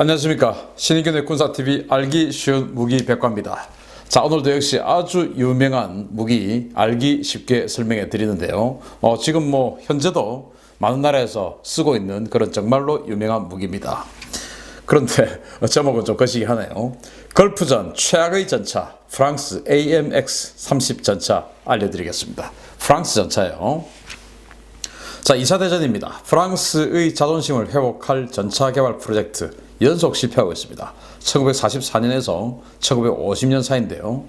안녕하십니까. 신인균의 군사TV 알기 쉬운 무기 백과입니다. 자 오늘도 역시 아주 유명한 무기 알기 쉽게 설명해 드리는데요. 어, 지금 뭐 현재도 많은 나라에서 쓰고 있는 그런 정말로 유명한 무기입니다. 그런데 제목은 좀 거시기 하네요. 걸프전 최악의 전차 프랑스 AMX-30 전차 알려드리겠습니다. 프랑스 전차예요. 자, 2차 대전입니다. 프랑스의 자존심을 회복할 전차 개발 프로젝트 연속 실패하고 있습니다. 1944년에서 1950년 사이인데요.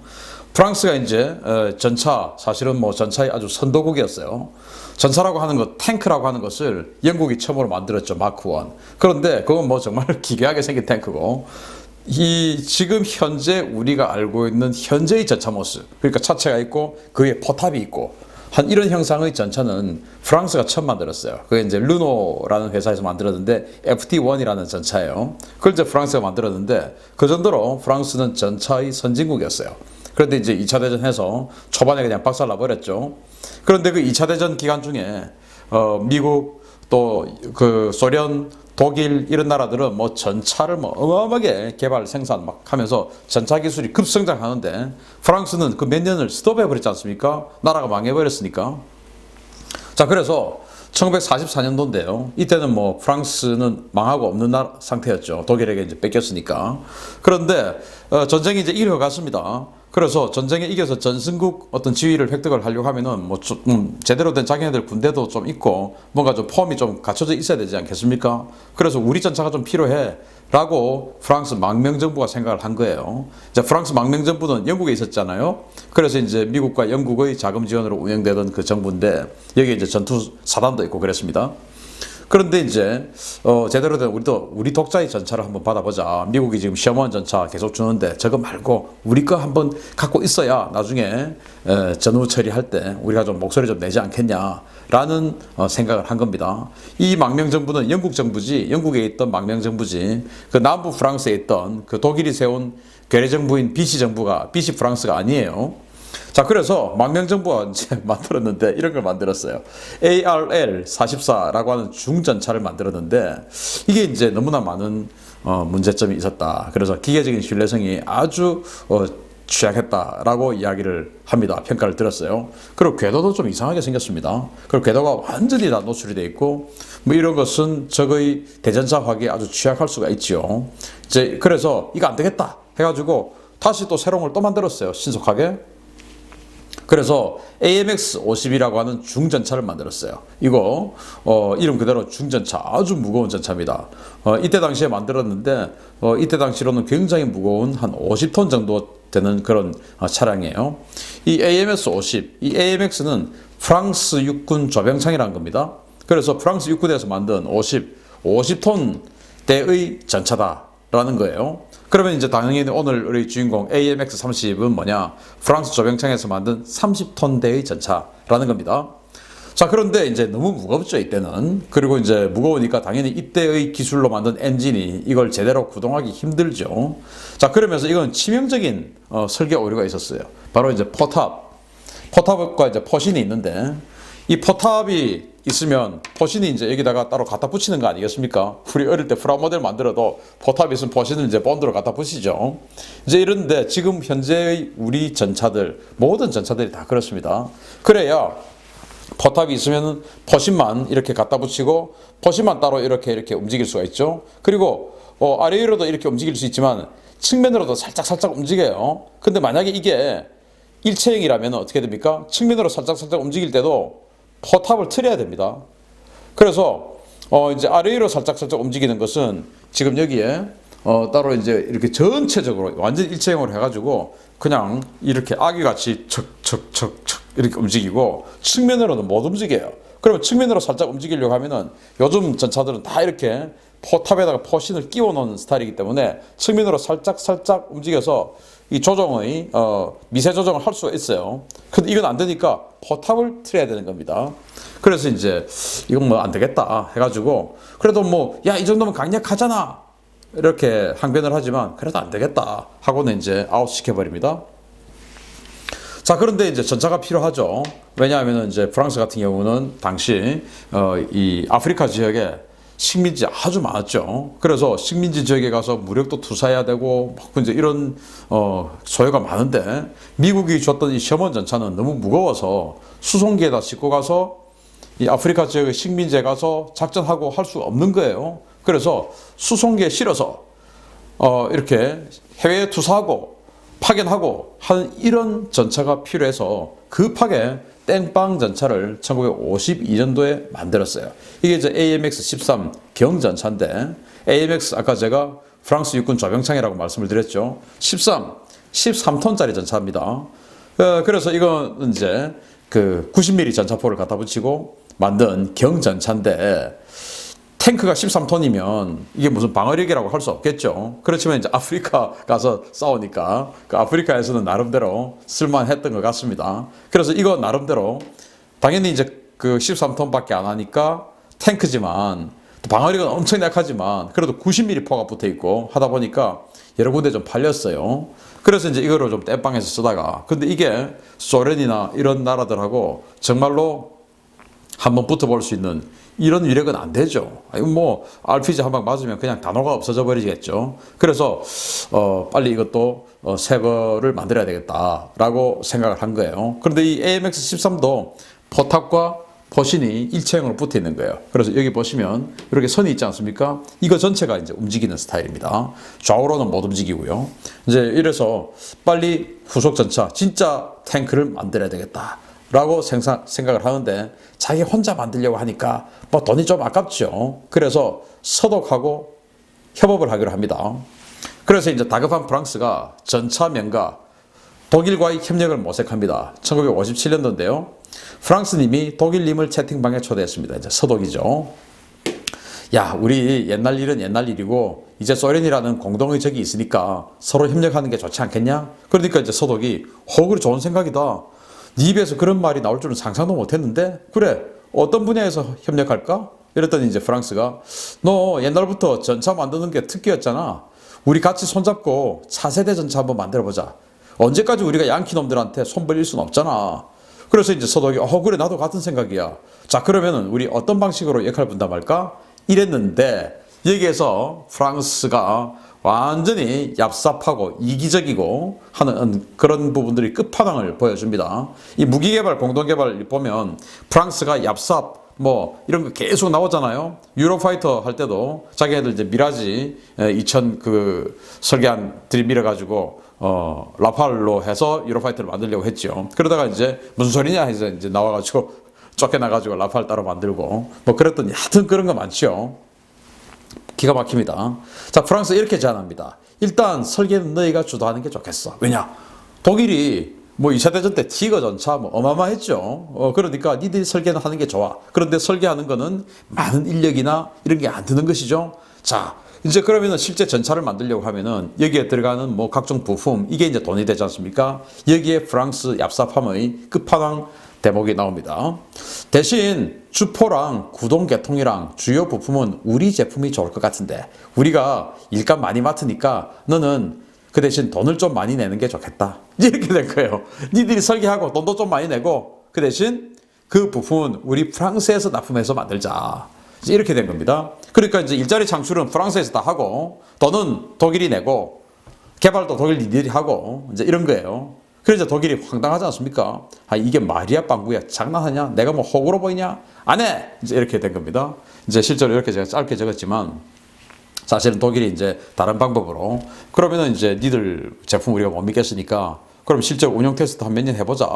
프랑스가 이제 어, 전차 사실은 뭐 전차의 아주 선도국이었어요. 전차라고 하는 것, 탱크라고 하는 것을 영국이 처음으로 만들었죠. 마크 1. 그런데 그건 뭐 정말 기괴하게 생긴 탱크고 이 지금 현재 우리가 알고 있는 현재의 전차 모습 그러니까 차체가 있고 그 위에 포탑이 있고 한 이런 형상의 전차는 프랑스가 처음 만들었어요. 그게 이제 르노라는 회사에서 만들었는데 FT1이라는 전차예요. 그걸 이제 프랑스가 만들었는데 그 정도로 프랑스는 전차의 선진국이었어요. 그런데 이제 2차 대전 해서 초반에 그냥 박살나 버렸죠. 그런데 그 2차 대전 기간 중에 어, 미국 또 그 소련 독일 이런 나라들은 뭐 전차를 뭐 어마어마하게 개발 생산 막 하면서 전차 기술이 급성장하는데 프랑스는 그 몇 년을 스톱해 버렸지 않습니까? 나라가 망해 버렸으니까. 자, 그래서 1944년도인데요. 이때는 뭐 프랑스는 망하고 없는 나라 상태였죠. 독일에게 이제 뺏겼으니까. 그런데 어, 전쟁이 이제 이어갔습니다. 그래서 전쟁에 이겨서 전승국 어떤 지위를 획득을 하려고 하면은 뭐 좀, 음, 제대로 된 자기네들 군대도 좀 있고 뭔가 좀 폼이 좀 갖춰져 있어야 되지 않겠습니까? 그래서 우리 전차가 좀 필요해. 라고 프랑스 망명정부가 생각을 한 거예요. 이제 프랑스 망명정부는 영국에 있었잖아요. 그래서 이제 미국과 영국의 자금 지원으로 운영되던 그 정부인데 여기 이제 전투 사단도 있고 그랬습니다. 그런데 이제 어 제대로 된 우리도 우리 독자의 전차를 한번 받아보자. 미국이 지금 셔먼 전차 계속 주는데 저거 말고 우리 거 한번 갖고 있어야 나중에 에, 전후 처리할 때 우리가 좀 목소리 좀 내지 않겠냐라는 어, 생각을 한 겁니다. 이 망명 정부는 영국 정부지, 영국에 있던 망명 정부지, 그 남부 프랑스에 있던 그 독일이 세운 괴뢰 정부인 비시 정부가 비시 프랑스가 아니에요. 자, 그래서 망명정부가 이제 만들었는데 이런 걸 만들었어요. ARL 44라고 하는 중전차를 만들었는데 이게 이제 너무나 많은 어, 문제점이 있었다. 그래서 기계적인 신뢰성이 아주 어, 취약했다라고 이야기를 합니다. 평가를 들었어요. 그리고 궤도도 좀 이상하게 생겼습니다. 그리고 궤도가 완전히 다 노출이 돼 있고 뭐 이런 것은 적의 대전차 화기에 아주 취약할 수가 있지요. 이제 그래서 이거 안 되겠다 해가지고 다시 또 새로운 걸 또 만들었어요. 신속하게. 그래서 AMX 50이라고 하는 중전차를 만들었어요. 이거 어, 이름 그대로 중전차 아주 무거운 전차입니다. 어, 이때 당시에 만들었는데 어, 이때 당시로는 굉장히 무거운 한 50톤 정도 되는 그런 어, 차량이에요. 이 AMX 50, 이 AMX는 프랑스 육군 조병창이라는 겁니다. 그래서 프랑스 육군에서 만든 50, 50톤 대의 전차다라는 거예요. 그러면 이제 당연히 오늘 우리 주인공 AMX 30은 뭐냐? 프랑스 조병창에서 만든 30톤대의 전차라는 겁니다. 자, 그런데 이제 너무 무겁죠, 이때는. 그리고 이제 무거우니까 당연히 이때의 기술로 만든 엔진이 이걸 제대로 구동하기 힘들죠. 자, 그러면서 이건 치명적인 어, 설계 오류가 있었어요. 바로 이제 포탑. 포탑과 이제 포신이 있는데 이 포탑이 있으면 포신이 이제 여기다가 따로 갖다 붙이는 거 아니겠습니까? 우리 어릴 때 프라모델 만들어도 포탑이 있으면 포신을 이제 본드로 갖다 붙이죠. 이제 이런데 지금 현재의 우리 전차들 모든 전차들이 다 그렇습니다. 그래야 포탑이 있으면 포신만 이렇게 갖다 붙이고 포신만 따로 이렇게 이렇게 움직일 수가 있죠. 그리고 어, 아래 위로도 이렇게 움직일 수 있지만 측면으로도 살짝 살짝 움직여요. 근데 만약에 이게 일체형이라면 어떻게 됩니까? 측면으로 살짝 살짝 움직일 때도 포탑을 틀어야 됩니다. 그래서 어 이제 아래 위로 살짝 살짝 움직이는 것은 지금 여기에 어 따로 이제 이렇게 전체적으로 완전 일체형으로 해가지고 그냥 이렇게 아기같이 척척척척 이렇게 움직이고 측면으로는 못 움직여요. 그러면 측면으로 살짝 움직이려고 하면은 요즘 전차들은 다 이렇게 포탑에다가 포신을 끼워 놓은 스타일이기 때문에 측면으로 살짝 살짝 움직여서 이 조정의 어, 미세 조정을 할 수가 있어요. 근데 이건 안 되니까 포탑을 틀어야 되는 겁니다. 그래서 이제 이건 뭐 안 되겠다 해가지고 그래도 뭐 야 이 정도면 강력하잖아 이렇게 항변을 하지만 그래도 안 되겠다 하고는 이제 아웃 시켜버립니다. 자 그런데 이제 전차가 필요하죠. 왜냐하면 이제 프랑스 같은 경우는 당시 어, 이 아프리카 지역에 식민지 아주 많았죠. 그래서 식민지 지역에 가서 무력도 투사해야 되고 막 이제 이런 어 소요가 많은데 미국이 줬던 이 셔먼 전차는 너무 무거워서 수송기에다 싣고 가서 이 아프리카 지역의 식민지에 가서 작전하고 할 수 없는 거예요. 그래서 수송기에 실어서 어 이렇게 해외에 투사하고 파견하고 하는 이런 전차가 필요해서 급하게 땡빵 전차를 1952년도에 만들었어요. 이게 이제 AMX 13 경전차인데 AMX 아까 제가 프랑스 육군 조병창이라고 말씀을 드렸죠. 13, 13톤짜리 전차입니다. 어, 그래서 이건 이제 그 90mm 전차포를 갖다 붙이고 만든 경전차인데 탱크가 13톤이면 이게 무슨 방어력이라고 할 수 없겠죠. 그렇지만 이제 아프리카 가서 싸우니까 그 아프리카에서는 나름대로 쓸만했던 것 같습니다. 그래서 이거 나름대로 당연히 이제 그 13톤밖에 안 하니까 탱크지만 또 방어력은 엄청 약하지만 그래도 90mm 포가 붙어 있고 하다 보니까 여러 군데 좀 팔렸어요. 그래서 이제 이거를 좀 땜빵해서 쓰다가 근데 이게 소련이나 이런 나라들하고 정말로 한번 붙어볼 수 있는 이런 위력은 안 되죠. 뭐 RPG 한 방 맞으면 그냥 단어가 없어져 버리겠죠. 그래서 어, 빨리 이것도 어, 새 거를 만들어야 되겠다라고 생각을 한 거예요. 그런데 이 AMX 13도 포탑과 포신이 일체형으로 붙어 있는 거예요. 그래서 여기 보시면 이렇게 선이 있지 않습니까? 이거 전체가 이제 움직이는 스타일입니다. 좌우로는 못 움직이고요. 이제 이래서 빨리 후속 전차, 진짜 탱크를 만들어야 되겠다. 라고 생각을 하는데 자기 혼자 만들려고 하니까 뭐 돈이 좀 아깝죠. 그래서 서독하고 협업을 하기로 합니다. 그래서 이제 다급한 프랑스가 전차 명가 독일과의 협력을 모색합니다. 1957년도인데요. 프랑스님이 독일님을 채팅방에 초대했습니다. 이제 서독이죠. 야, 우리 옛날 일은 옛날 일이고 이제 소련이라는 공동의 적이 있으니까 서로 협력하는 게 좋지 않겠냐? 그러니까 이제 서독이 어, 그래 좋은 생각이다. 네 입에서 그런 말이 나올 줄은 상상도 못했는데 그래 어떤 분야에서 협력할까? 이랬더니 이제 프랑스가 너 옛날부터 전차 만드는 게 특기였잖아. 우리 같이 손잡고 차세대 전차 한번 만들어 보자. 언제까지 우리가 양키 놈들한테 손 벌릴 순 없잖아. 그래서 이제 서독이 어 그래 나도 같은 생각이야. 자 그러면은 우리 어떤 방식으로 역할 분담할까? 이랬는데 여기에서 프랑스가 완전히 얍삽하고 이기적이고 하는 그런 부분들이 끝판왕을 보여줍니다. 이 무기개발 공동개발 보면 프랑스가 얍삽 뭐 이런 거 계속 나오잖아요. 유로파이터 할 때도 자기네들 이제 미라지 2000 그 설계한 들이밀어 가지고 어 라팔로 해서 유로파이터를 만들려고 했죠. 그러다가 이제 무슨 소리냐 해서 이제 나와 가지고 쫓겨나 가지고 라팔 따로 만들고 뭐 그랬더니 하여튼 그런 거 많죠. 기가 막힙니다. 자, 프랑스 이렇게 제안합니다. 일단 설계는 너희가 주도하는 게 좋겠어. 왜냐? 독일이 뭐 2차 대전 때 티거 전차 뭐 어마어마했죠. 어, 그러니까 니들이 설계는 하는 게 좋아. 그런데 설계하는 거는 많은 인력이나 이런 게 안 드는 것이죠. 자, 이제 그러면은 실제 전차를 만들려고 하면은 여기에 들어가는 뭐 각종 부품 이게 이제 돈이 되지 않습니까? 여기에 프랑스 얍삽함의 끝판왕 대목이 나옵니다. 대신 주포랑 구동 계통이랑 주요 부품은 우리 제품이 좋을 것 같은데 우리가 일감 많이 맡으니까 너는 그 대신 돈을 좀 많이 내는 게 좋겠다. 이렇게 된 거예요. 니들이 설계하고 돈도 좀 많이 내고 그 대신 그 부품은 우리 프랑스에서 납품해서 만들자. 이렇게 된 겁니다. 그러니까 이제 일자리 창출은 프랑스에서 다 하고 돈은 독일이 내고 개발도 독일 니들이 하고 이제 이런 거예요. 그래서 독일이 황당하지 않습니까? 아, 이게 말이야, 빵구야. 장난하냐? 내가 뭐 호구로 보이냐? 안 해! 이제 이렇게 된 겁니다. 이제 실제로 이렇게 제가 짧게 적었지만, 사실은 독일이 이제 다른 방법으로, 그러면은 이제 니들 제품 우리가 못 믿겠으니까, 그럼 실제 운영 테스트 한 몇 년 해보자.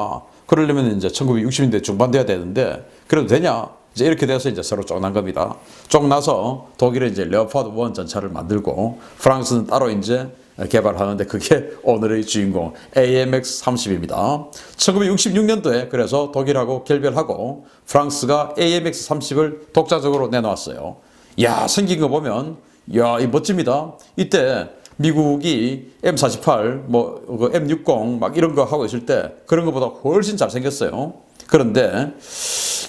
그러려면 이제 1960년대 중반 돼야 되는데, 그래도 되냐? 이제 이렇게 돼서 이제 서로 쫑난 겁니다. 쫑나서 독일은 이제 레오파드 1 전차를 만들고, 프랑스는 따로 이제 개발하는데 그게 오늘의 주인공 AMX 30입니다. 1966년도에 그래서 독일하고 결별하고 프랑스가 AMX 30을 독자적으로 내놓았어요. 야 생긴 거 보면 야 이 멋집니다. 이때 미국이 M48, 뭐 M60 막 이런 거 하고 있을 때 그런 것보다 훨씬 잘 생겼어요. 그런데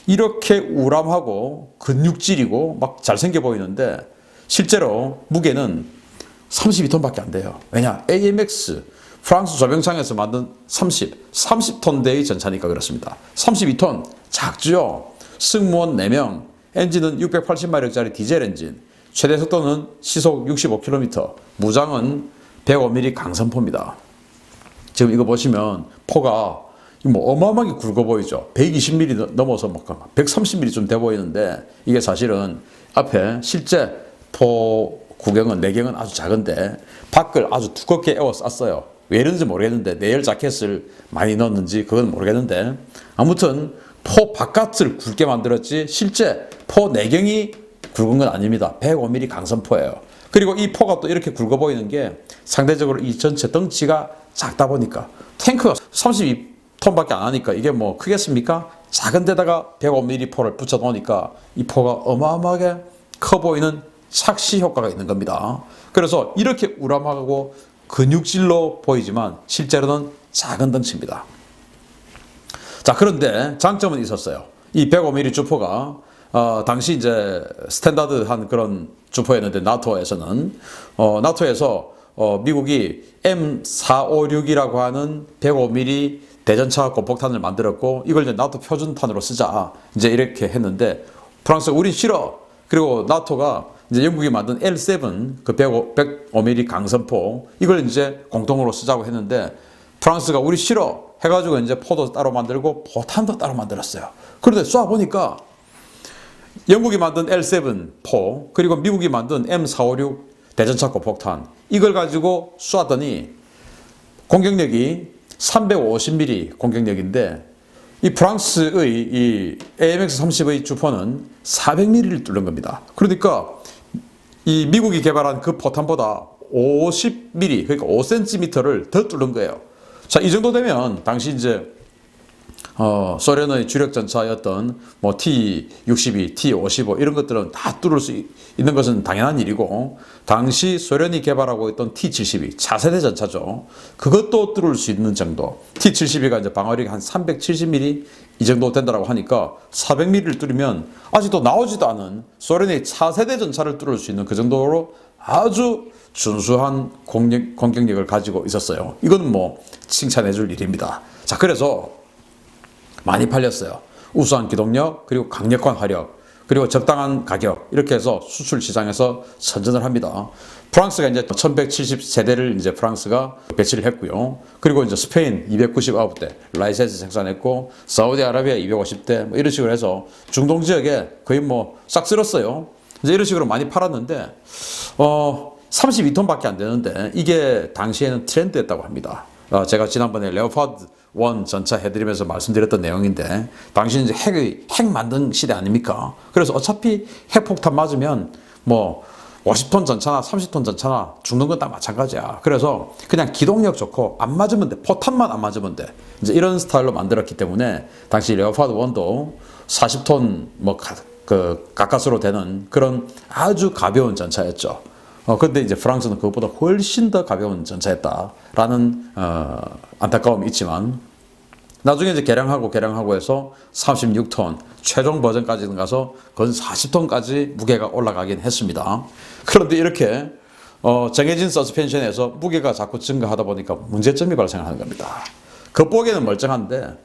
이렇게 우람하고 근육질이고 막 잘생겨 보이는데 실제로 무게는 32톤밖에 안 돼요. 왜냐? AMX 프랑스 조병창에서 만든 30, 30톤대의 전차니까 그렇습니다. 32톤 작죠. 승무원 4명, 엔진은 680마력짜리 디젤 엔진, 최대 속도는 시속 65km, 무장은 105mm 강선포입니다. 지금 이거 보시면 포가 뭐 어마어마하게 굵어 보이죠. 120mm 넘어서 막 130mm 좀돼 보이는데 이게 사실은 앞에 실제 포 구경은 내경은 아주 작은데 밖을 아주 두껍게 에워 쌌어요. 왜 이런지 모르겠는데 내열 자켓을 많이 넣었는지 그건 모르겠는데 아무튼 포 바깥을 굵게 만들었지 실제 포 내경이 굵은 건 아닙니다. 105mm 강선포예요. 그리고 이 포가 또 이렇게 굵어 보이는 게 상대적으로 이 전체 덩치가 작다 보니까 탱크가 32톤밖에 안 하니까 이게 뭐 크겠습니까? 작은 데다가 105mm 포를 붙여 놓으니까 이 포가 어마어마하게 커 보이는 착시 효과가 있는 겁니다. 그래서 이렇게 우람하고 근육질로 보이지만 실제로는 작은 덩치입니다. 자, 그런데 장점은 있었어요. 이 105mm 주포가 어, 당시 이제 스탠다드한 그런 주포였는데 나토에서는 어, 나토에서 어, 미국이 M456이라고 하는 105mm 대전차 고폭탄을 만들었고 이걸 이제 나토 표준탄으로 쓰자 이제 이렇게 했는데 프랑스 우린 싫어 그리고 나토가 이제 영국이 만든 L7 그 105, 105mm 강선포 이걸 이제 공동으로 쓰자고 했는데 프랑스가 우리 싫어 해가지고 이제 포도 따로 만들고 포탄도 따로 만들었어요. 그런데 쏴 보니까 영국이 만든 L7 포 그리고 미국이 만든 M456 대전차 고 폭탄 이걸 가지고 쏘았더니 공격력이 350mm 공격력인데 이 프랑스의 이 AMX-30의 주포는 400mm를 뚫는 겁니다. 그러니까 이 미국이 개발한 그 포탄보다 50mm 그러니까 5cm를 더 뚫는 거예요. 자, 이 정도 되면 당시 이제 어, 소련의 주력 전차였던 뭐 T-62, T-55 이런 것들은 다 뚫을 수 있는 것은 당연한 일이고 당시 소련이 개발하고 있던 T-72 차세대 전차죠. 그것도 뚫을 수 있는 정도. T-72가 이제 방어력이 한 370mm 이 정도 된다고 하니까 400mm를 뚫으면 아직도 나오지도 않은 소련의 차세대 전차를 뚫을 수 있는 그 정도로 아주 준수한 공격, 공격력을 가지고 있었어요. 이건 뭐 칭찬해 줄 일입니다. 자, 그래서 많이 팔렸어요. 우수한 기동력, 그리고 강력한 화력, 그리고 적당한 가격 이렇게 해서 수출 시장에서 선전을 합니다. 프랑스가 이제 1170세대를 이제 프랑스가 배치를 했고요. 그리고 이제 스페인 299대 라이센스 생산했고 사우디아라비아 250대 뭐 이런 식으로 해서 중동 지역에 거의 뭐 싹 쓸었어요. 이제 이런 식으로 많이 팔았는데 어 32톤밖에 안 되는데 이게 당시에는 트렌드였다고 합니다. 어, 제가 지난번에 레오파드 원 전차 해드리면서 말씀드렸던 내용인데 당시 이제 핵의 핵 만든 시대 아닙니까? 그래서 어차피 핵폭탄 맞으면 뭐 50톤 전차나 30톤 전차나 죽는 건 다 마찬가지야. 그래서 그냥 기동력 좋고 안 맞으면 돼. 포탄만 안 맞으면 돼. 이제 이런 스타일로 만들었기 때문에 당시 레오파드 원도 40톤 뭐그 가까스로 되는 그런 아주 가벼운 전차였죠. 어, 근데 이제 프랑스는 그것보다 훨씬 더 가벼운 전차였다라는 어, 안타까움이 있지만 나중에 이제 개량하고 개량하고 해서 36톤 최종 버전까지는 가서 건 40톤까지 무게가 올라가긴 했습니다. 그런데 이렇게 어, 정해진 서스펜션에서 무게가 자꾸 증가하다 보니까 문제점이 발생하는 겁니다. 겉보기에는 멀쩡한데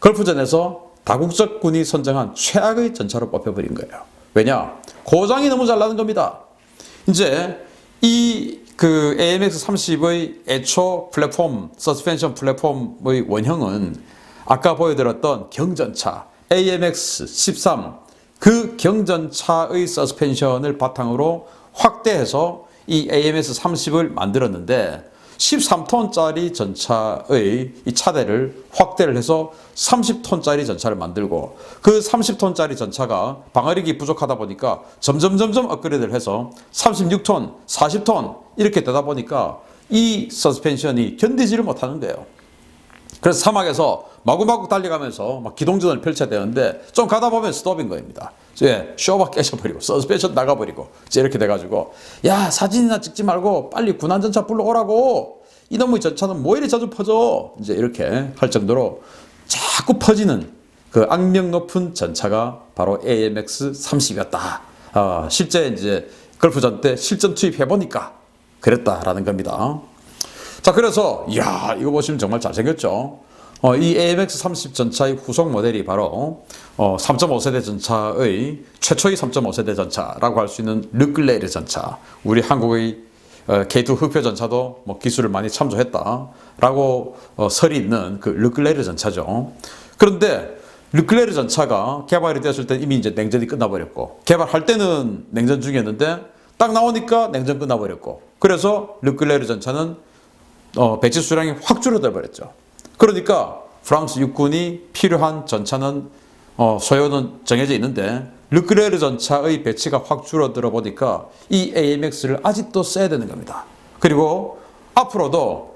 걸프전에서 다국적 군이 선정한 최악의 전차로 뽑혀버린 거예요. 왜냐? 고장이 너무 잘 나는 겁니다. 이제 이 그 AMX 30의 애초 플랫폼, 서스펜션 플랫폼의 원형은 아까 보여드렸던 경전차 AMX 13 그 경전차의 서스펜션을 바탕으로 확대해서 이 AMS 30을 만들었는데 13톤짜리 전차의 이 차대를 확대를 해서 30톤짜리 전차를 만들고 그 30톤짜리 전차가 방어력이 부족하다 보니까 점점 점점 업그레이드를 해서 36톤, 40톤 이렇게 되다 보니까 이 서스펜션이 견디지를 못하는 거예요. 그래서 사막에서 마구마구 달려가면서 막 기동전을 펼쳐야 되는데 좀 가다 보면 스톱인 겁니다. 예, 쇼바 깨져버리고 서스펜션 나가버리고 이렇게 돼가지고 야 사진이나 찍지 말고 빨리 군안전차 불러오라고 이놈의 전차는 뭐 이리 자주 퍼져 이제 이렇게 할 정도로 자꾸 퍼지는 그 악명 높은 전차가 바로 AMX 30이었다. 어, 실제 이제 걸프전 때 실전 투입해 보니까 그랬다라는 겁니다. 자, 그래서, 이야, 이거 보시면 정말 잘생겼죠? 어, 이 AMX 30 전차의 후속 모델이 바로 어, 3.5세대 전차의 최초의 3.5세대 전차라고 할 수 있는 르클레르 전차. 우리 한국의 어, K2 흑표 전차도 뭐 기술을 많이 참조했다라고 어, 설이 있는 그 르클레르 전차죠. 그런데 르클레르 전차가 개발이 됐을 때 이미 이제 냉전이 끝나버렸고 개발할 때는 냉전 중이었는데 딱 나오니까 냉전 끝나버렸고 그래서 르클레르 전차는 어, 배치 수량이 확 줄어들 버렸죠. 그러니까 프랑스 육군이 필요한 전차는 어, 소요는 정해져 있는데 르크레르 전차의 배치가 확 줄어들어 보니까 이 AMX를 아직도 써야 되는 겁니다. 그리고 앞으로도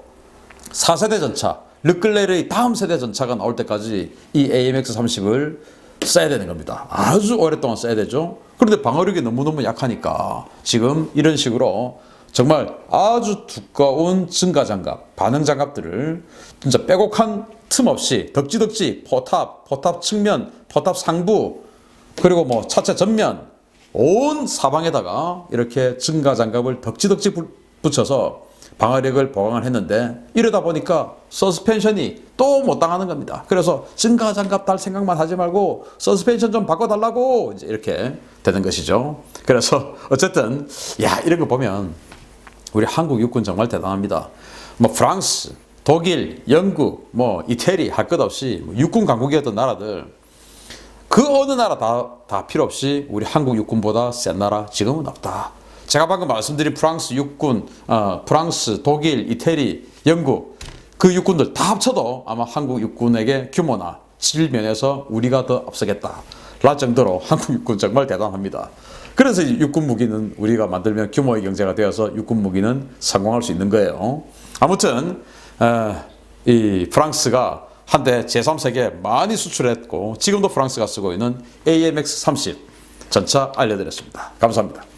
4세대 전차, 르클레르의 다음 세대 전차가 나올 때까지 이 AMX 30을 써야 되는 겁니다. 아주 오랫동안 써야 되죠. 그런데 방어력이 너무너무 약하니까 지금 이런 식으로 정말 아주 두꺼운 증가 장갑, 반응 장갑들을 진짜 빼곡한 틈 없이 덕지덕지 포탑, 포탑 측면, 포탑 상부 그리고 뭐 차체 전면 온 사방에다가 이렇게 증가 장갑을 덕지덕지 부- 붙여서 방어력을 보강을 했는데 이러다 보니까 서스펜션이 또 못 당하는 겁니다. 그래서 증가 장갑 달 생각만 하지 말고 서스펜션 좀 바꿔달라고 이제 이렇게 되는 것이죠. 그래서 어쨌든 야 이런 거 보면 우리 한국 육군 정말 대단합니다. 뭐 프랑스, 독일, 영국, 뭐 이태리 할 것 없이 뭐 육군 강국이었던 나라들 그 어느 나라 다, 다 필요 없이 우리 한국 육군보다 센 나라 지금은 없다. 제가 방금 말씀드린 프랑스 육군, 어, 프랑스, 독일, 이태리, 영국 그 육군들 다 합쳐도 아마 한국 육군에게 규모나 질 면에서 우리가 더 앞서겠다. 라 정도로 한국 육군 정말 대단합니다. 그래서 이 육군 무기는 우리가 만들면 규모의 경제가 되어서 육군 무기는 성공할 수 있는 거예요. 아무튼 어, 이 프랑스가 한때 제3세계에 많이 수출했고 지금도 프랑스가 쓰고 있는 AMX 30 전차 알려드렸습니다. 감사합니다.